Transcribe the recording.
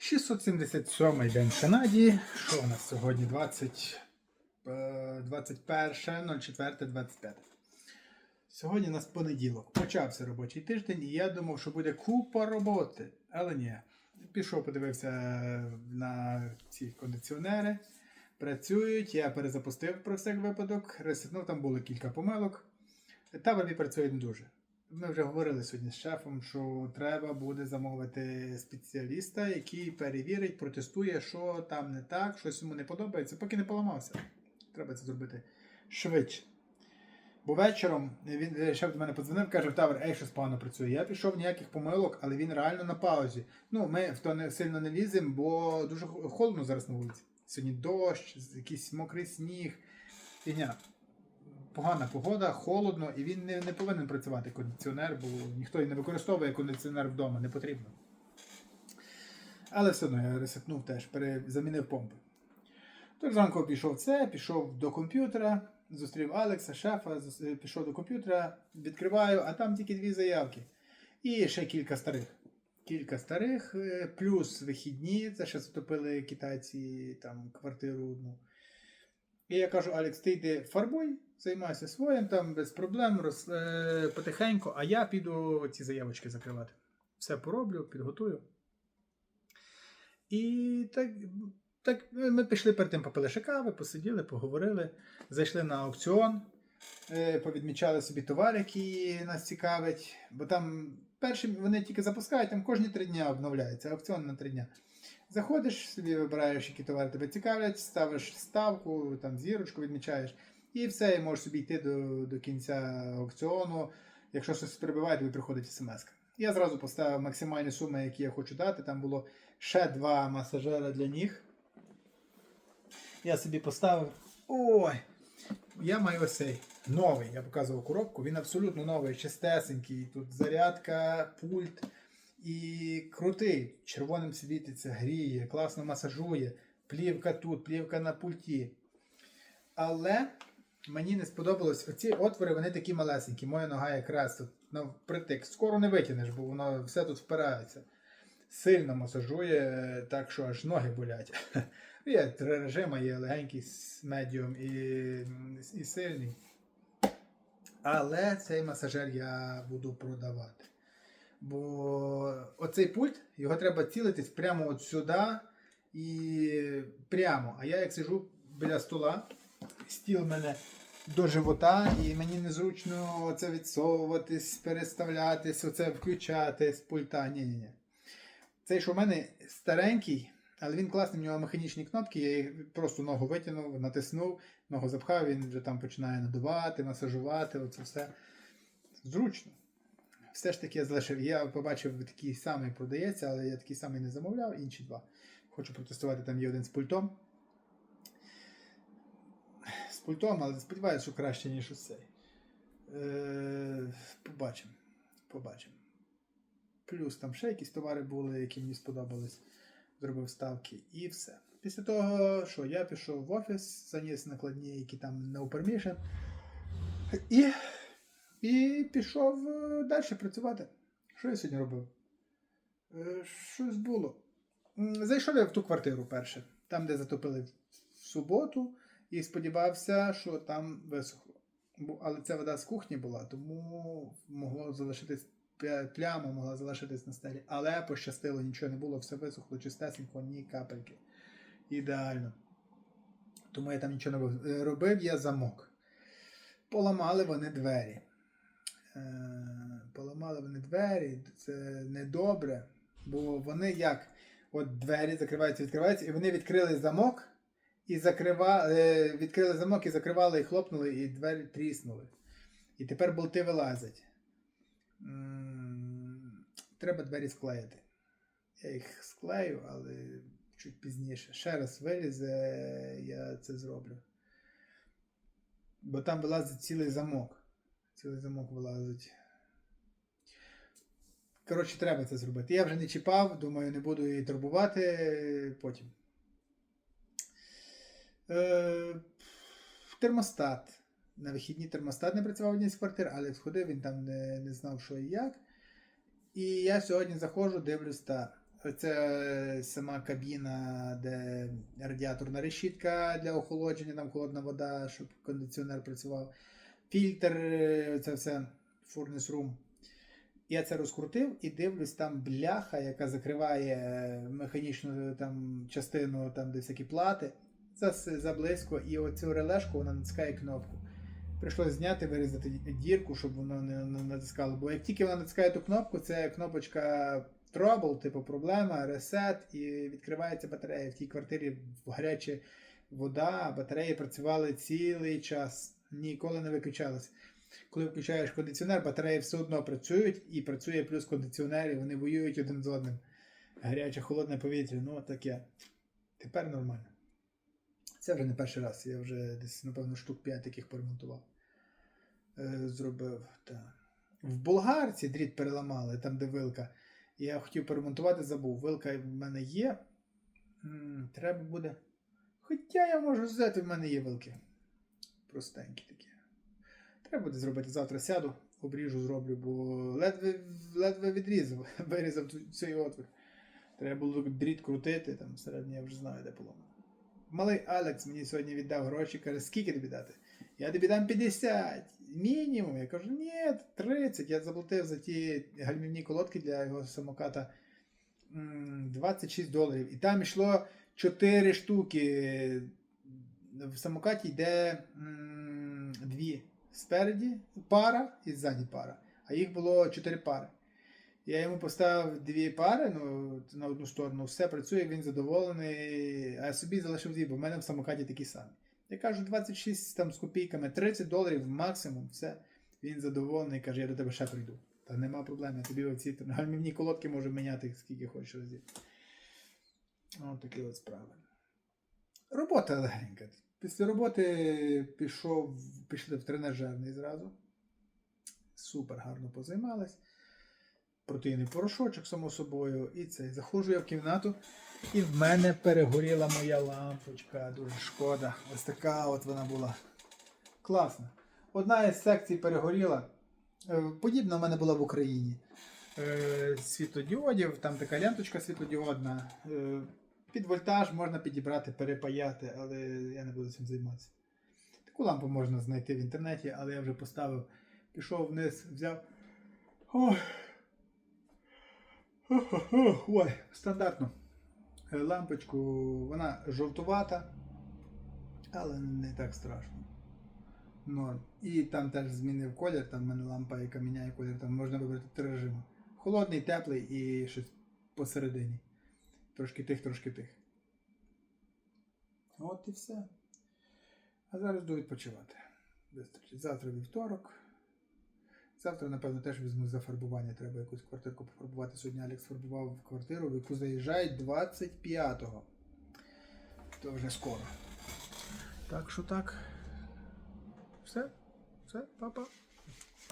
677 день в Канаді. Що у нас сьогодні? 20, е, 21.04.25. Сьогодні у нас понеділок. Почався робочий тиждень, і я думав, що буде купа роботи. Але ні. Пішов, подивився на ці кондиціонери. Працюють, я перезапустив про всяк випадок, ресетнув, там було кілька помилок. Тавер працює не дуже. Ми вже говорили сьогодні з шефом, що треба буде замовити спеціаліста, який перевірить, протестує, що там не так, щось йому не подобається, поки не поламався. Треба це зробити швидше. Бо вечором він е, шеф до мене подзвонив, каже, Тавер, ей, щось погано працює. Я пішов ніяких помилок, але він реально на паузі. Ну, ми в то не сильно не ліземо, бо дуже холодно зараз на вулиці. Сьогодні дощ, якийсь мокрий сніг. Фігня погана погода, холодно, і він не, не повинен працювати кондиціонер, бо ніхто і не використовує кондиціонер вдома, не потрібно. Але все одно я ресетнув теж, замінив помпи. Тож зранку пішов це, пішов до комп'ютера, зустрів Алекса, шефа, е, пішов до комп'ютера, відкриваю, а там тільки дві заявки. І ще кілька старих. Кілька старих, е, плюс вихідні, це ще затопили китайці там квартиру одну. І я кажу, Алекс, ти йди фарбуй, займайся своїм там без проблем, роз, е, потихеньку, а я піду ці заявочки закривати. Все пороблю, підготую. І так, так ми пішли перед тим попили кави, посиділи, поговорили, зайшли на аукціон, е, повідмічали собі товар, який нас цікавить. Бо там перші вони тільки запускають, там кожні три дні обновляється, аукціон на три дня. Заходиш, собі вибираєш, які товари тебе цікавлять, ставиш ставку, там зірочку відмічаєш, і все, і можеш собі йти до, до кінця аукціону. Якщо щось прибиває, тобі приходить смс. Я зразу поставив максимальні суми, які я хочу дати. Там було ще два масажера для ніг. Я собі поставив. Ой! Я маю ось цей новий. Я показував коробку. Він абсолютно новий, чистесенький. Тут зарядка, пульт. І крутий. Червоним світиться, гріє, класно масажує. Плівка тут, плівка на пульті. Але мені не сподобалось. Оці отвори, вони такі малесенькі. Моя нога якраз тут ну, притик. Скоро не витягнеш, бо воно все тут впирається. Сильно масажує, так що аж ноги болять. Є три режими, є легенький, медіум і, і сильний. Але цей масажер я буду продавати. Бо оцей пульт, його треба цілитись прямо от сюди і прямо. А я як сижу біля стола, стіл мене до живота, і мені незручно оце відсовуватись, переставлятись, оце включати з пульта. Ні-ні-ні. Цей, що в мене старенький, але він класний, в нього механічні кнопки, я їх просто ногу витягнув, натиснув, ногу запхав, він вже там починає надувати, масажувати, оце все. Зручно. Все ж таки я залишив. Я побачив такий самий продається, але я такий самий не замовляв, інші два. Хочу протестувати, там є один з пультом. З пультом, але сподіваюся, що краще, ніж ось. Е, побачимо. Побачимо. Плюс там ще якісь товари були, які мені сподобались. Зробив ставки і все. Після того, що я пішов в офіс, заніс накладні, які там no permission. І, і пішов далі працювати. Що я сьогодні робив? Е, Щось було. Зайшов я в ту квартиру перше, там, де затопили в суботу, і сподівався, що там висохло. Але ця вода з кухні була, тому могло залишитись пля- пляма, могла залишитись на стелі. Але пощастило, нічого не було, все висохло, чистесенько, ні капельки. Ідеально. Тому я там нічого не. Е, Робив я замок. Поламали вони двері. Е, Поламали вони двері, це недобре, бо вони як? От двері закриваються, відкриваються, і вони відкрили замок і закрива... е, відкрили замок і закривали, і хлопнули, і двері тріснули. І тепер болти вилазять. Треба двері склеїти. Я їх склею, але чуть пізніше. Ще раз вилізе, я це зроблю. Бо там вилазить цілий замок. Цілий замок вилазить. Коротше, треба це зробити. Я вже не чіпав, думаю, не буду її турбувати потім. Е, термостат. На вихідні термостат не працював в одній з квартир, але сходив, він там не, не знав, що і як. І я сьогодні заходжу, дивлюсь, та Це сама кабіна, де радіаторна решітка для охолодження, там холодна вода, щоб кондиціонер працював. Фільтр, е, це все фурнес рум. Я це розкрутив і дивлюсь, там бляха, яка закриває е, механічну там, частину, там, де всякі плати, заблизько, і оцю релешку вона натискає кнопку. Прийшлося зняти, вирізати дірку, щоб воно не натискало. Бо як тільки вона натискає ту кнопку, це кнопочка Trouble, типу проблема, ресет, і відкривається батарея. В тій квартирі гаряча вода, батареї працювали цілий час, ніколи не виключалися. Коли включаєш кондиціонер, батареї все одно працюють і працює плюс кондиціонер, і вони воюють один з одним. Гаряче, холодне повітря, ну таке. Тепер нормально. Це вже не перший раз. Я вже десь, напевно, штук 5 таких поремонтував. Е, зробив. Так. В болгарці дріт переламали, там де вилка. Я хотів поремонтувати, забув. Вилка в мене є. М, Треба буде. Хоча я можу взяти, в мене є вилки. Простенькі такі. Треба буде зробити завтра сяду, обріжу, зроблю, бо ледве, ледве відрізав, вирізав цей отвір. Треба було дріт крутити, там всередині я вже знаю, де поломано. Малий Алекс мені сьогодні віддав гроші, каже, скільки тобі дати? Я тобі дам 50, мінімум. Я кажу, ні, 30. Я заплатив за ті гальмівні колодки для його самоката 26 доларів. І там йшло 4 штуки. В самокаті йде дві спереді пара і ззаді пара. А їх було 4 пари. Я йому поставив дві пари ну, на одну сторону, все працює, він задоволений, а я собі залишив дві, бо в мене в самокаті такі самі. Я кажу, 26 там, з копійками, 30 доларів максимум, все. Він задоволений, каже, я до тебе ще прийду. Та нема проблем, я тобі оці гальмівні колодки можу міняти скільки хочеш разів. Ось такі от справи. Робота легенька. Після роботи пішов, пішли в тренажерний зразу. Супер гарно позаймались. Протеїний порошочок, само собою. І цей. Заходжу я в кімнату, і в мене перегоріла моя лампочка. Дуже шкода. Ось така от вона була. Класна. Одна із секцій перегоріла. Е, Подібна в мене була в Україні. Е, Світлодіодів, там така ленточка світлодіодна. Під вольтаж можна підібрати, перепаяти, але я не буду цим займатися. Таку лампу можна знайти в інтернеті, але я вже поставив, пішов вниз, взяв. Ой, Ой, стандартно. Е, Лампочку, вона жовтувата, але не так страшно. Норм. І там теж змінив колір, там в мене лампа, яка міняє колір, там можна вибрати три режими. Холодний, теплий і щось посередині. Трошки тих, трошки тих. От і все. А зараз йду відпочивати. Завтра вівторок. Завтра, напевно, теж візьму за фарбування. Треба якусь квартирку пофарбувати. Сьогодні Алекс фарбував квартиру, в яку заїжджають 25-го. То вже скоро. Так що так. Все. Все, папа.